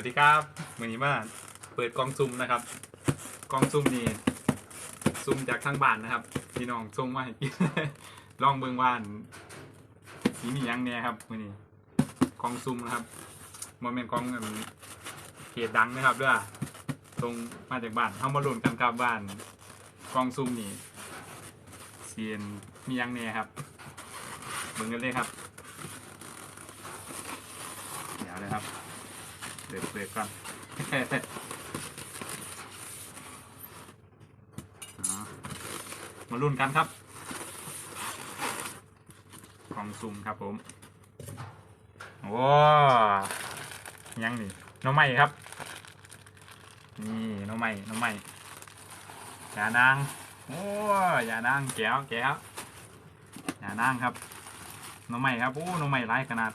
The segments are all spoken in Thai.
วัสดีครับมือนี้มาเปิดกล่องซุ่มนะครับกล่องซุ่มนี่ซุ่มจากทางบ้านนะครับพี่น้องส่งมาให้กิน ลองเบิ่งว่านสีมียังเนี่ยครับมือนี้กล่องซุ่มนะครับโมเมนต์กล่องเพจดังนะครับด้วยตรงมาจากบ้านเข้ามาลุ้นกันครับบ้านกล่องซุ่มนี่เสียนมียังเนี่ยครับเบิ่งกันเลยครับ เดี๋ยวเลยครับ เดือดเดือดก่อนมาลุ้นกันครับกล่องซุ่มครับผมโอ้ยังนี่น้องใหม่ครับ นี่น้องใหม่น้องใหม่อย่านางโอ้อย่านางแก้วแก้วอย่านางครับน้องใหม่ครับโอ้น้องใหม่ร้ายขนาด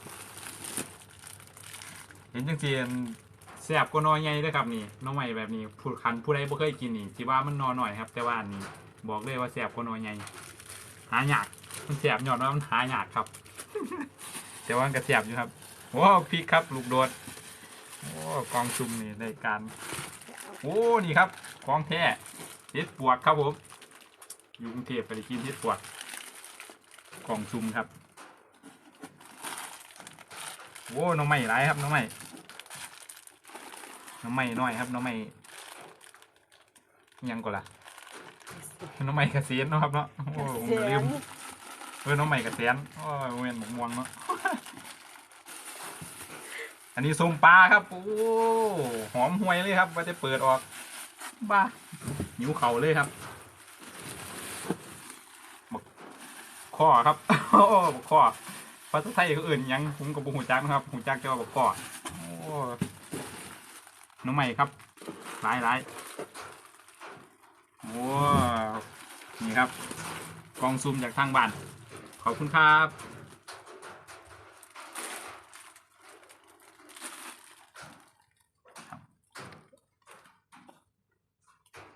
เห็นจังซี่อันแซ่บกว่าน้อยใหญ่เด้อครับนี่น้องใหม่แบบนี้ผู้คันผู้ใดบ่เคยกินนี่สิว่ามันนอหน่อยครับ แต่ว่าอันนี้บอกเลยว่าแซ่บกว่าน้อยใหญ่หายากมันแซ่บยอดว่ามันหายากครับ แต่ว่ามันก็แซ่บอยู่ครับโอ้พริกครับลูกโดดโอ้กองซุ่มนี่ได้การโอ้นี่ครับของแท้เห็ดปวกครับผมอยู่กรุงเทพไปได้กินเห็ดปวกกองซุ่มครับ โอ้น้องใหม่ร้ายครับน้องใหม่น้องใหม่น้อยครับน้องใหม่ยังก่อนล่ะน้องใหม่กระเซียนเนาะครับเนาะโอ้ผมก็ลืมเออน้องใหม่กระเซียนโอ้ยเวนหมกม่วงเนาะอันนี้ส้มปลาครับโอ้หอมห่วยเลยครับว่าจะเปิดออกบ้าหิวเข่าเลยครับข้อครับ โอ้ข้อ ภาษาไทยเขาอื่นหยังผมกับบุหูจักนะครับหูจักจะว่าบอกก่อโอ้น้องใหม่ครับหลายหลายโอ้นี่ครับ กองซูมจากทางบ้าน ขอบคุณครับ